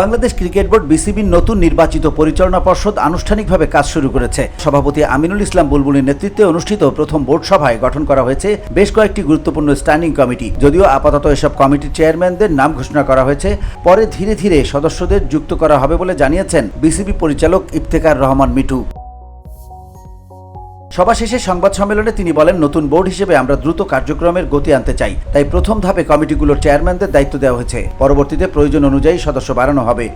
Bangladesh cricket board বিসিবির নতুন নির্বাচিত পরিচালনা পর্ষদ আনুষ্ঠানিকভাবে কাজ শুরু করেছে। সভাপতি আমিনুল ইসলাম বুলবুলের নেতৃত্বে অনুষ্ঠিত প্রথম বোর্ড সভায় গঠন করা হয়েছে বেশ কয়েকটি গুরুত্বপূর্ণ স্ট্যান্ডিং কমিটি। যদিও আপাতত এসব কমিটির চেয়ারম্যানদের নাম ঘোষণা করা হয়েছে, পরে ধীরে ধীরে সদস্যদের যুক্ত করা হবে বলে জানিয়েছেন বিসিবি পরিচালক ইফতেকার রহমান মিঠু। সভা শেষে সংবাদ সম্মেলনে তিনি বলেন, নতুন বোর্ড হিসেবে আমরা দ্রুত কার্যক্রমের গতি আনতে চাই। তাই প্রথম ধাপে কমিটিগুলোর চেয়ারম্যানদের দায়িত্ব দেওয়া হয়েছে। পরবর্তীতে প্রয়োজন অনুযায়ী সদস্য বাড়ানো হবে।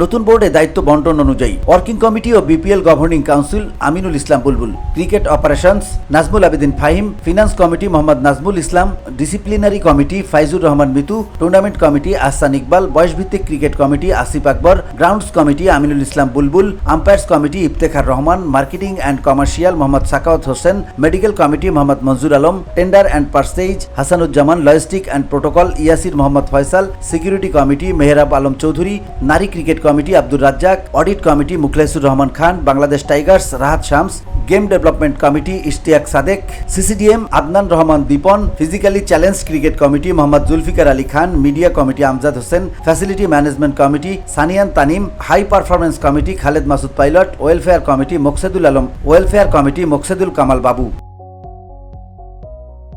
নতুন বোর্ডে দায়িত্ব বন্টন অনুযায়ী ওয়ার্কিং কমিটি ও BPL governing council Aminul Islam Bulbul, cricket operations Nazmul Abedin Fahim, finance committee Mohammad Nazmul Islam, disciplinary committee Faizur Rahman Mithu, tournament committee Ahsan Iqbal, বয়সভিত্তিক cricket committee Asif Akbar, grounds committee Aminul Islam Bulbul, umpires committee Iftekhar Rahman, marketing and commercial Mohammad Sakhawat Hossain, medical committee Mohammad Manzur Alam, tender and purchase Hasanuzzaman logistic and protocol Yasir Mohammad Faisal, security committee Mehrab Alam Chowdhury, নারী cricket committee Abdur Razzaq, audit committee Mukhlesur Rahman Khan, Bangladesh Tigers, Rahat Shams, game development committee Ishtiaq Sadek, CCDM Adnan Rahman Dipon, physically challenge cricket committee Mohammad Zulfiqar Ali Khan, media committee Amjad Hossain, facility management committee Saniyan Tanim, high performance committee Khaled Masud Pilot, welfare committee Moksedul Alam, welfare committee Moksedul Kamal Babu.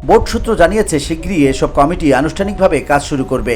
Board সূত্র জানিয়েছে শীঘ্রই এসব committee আনুষ্ঠানিকভাবে কাজ শুরু করবে।